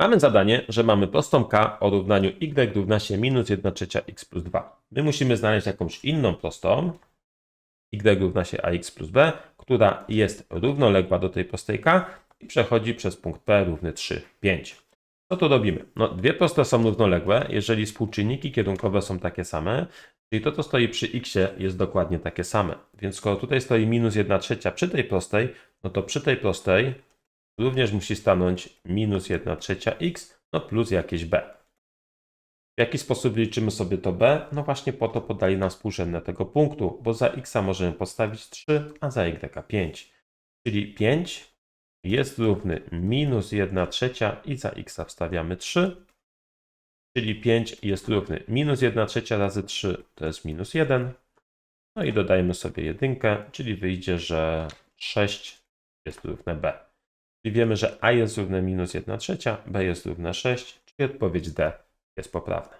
Mamy zadanie, że mamy prostą k o równaniu y równa się minus 1 trzecia x plus 2. My musimy znaleźć jakąś inną prostą, y równa się ax plus b, która jest równoległa do tej prostej k i przechodzi przez punkt P równy 3, 5. Co tu robimy? No, dwie proste są równoległe, jeżeli współczynniki kierunkowe są takie same, czyli to, co stoi przy x jest dokładnie takie same. Więc skoro tutaj stoi minus 1 trzecia przy tej prostej, no to przy tej prostej również musi stanąć minus 1 trzecia x, no plus jakieś b. W jaki sposób liczymy sobie to b? No właśnie po to podali nam współrzędne tego punktu, bo za x możemy postawić 3, a za y 5. Czyli 5 jest równy minus 1 trzecia i za x wstawiamy 3, czyli 5 jest równy minus 1 trzecia razy 3 to jest minus 1. No i dodajmy sobie jedynkę, czyli wyjdzie, że 6 jest równe b. Czyli wiemy, że a jest równe minus 1 trzecia, b jest równe 6, czyli odpowiedź D jest poprawna.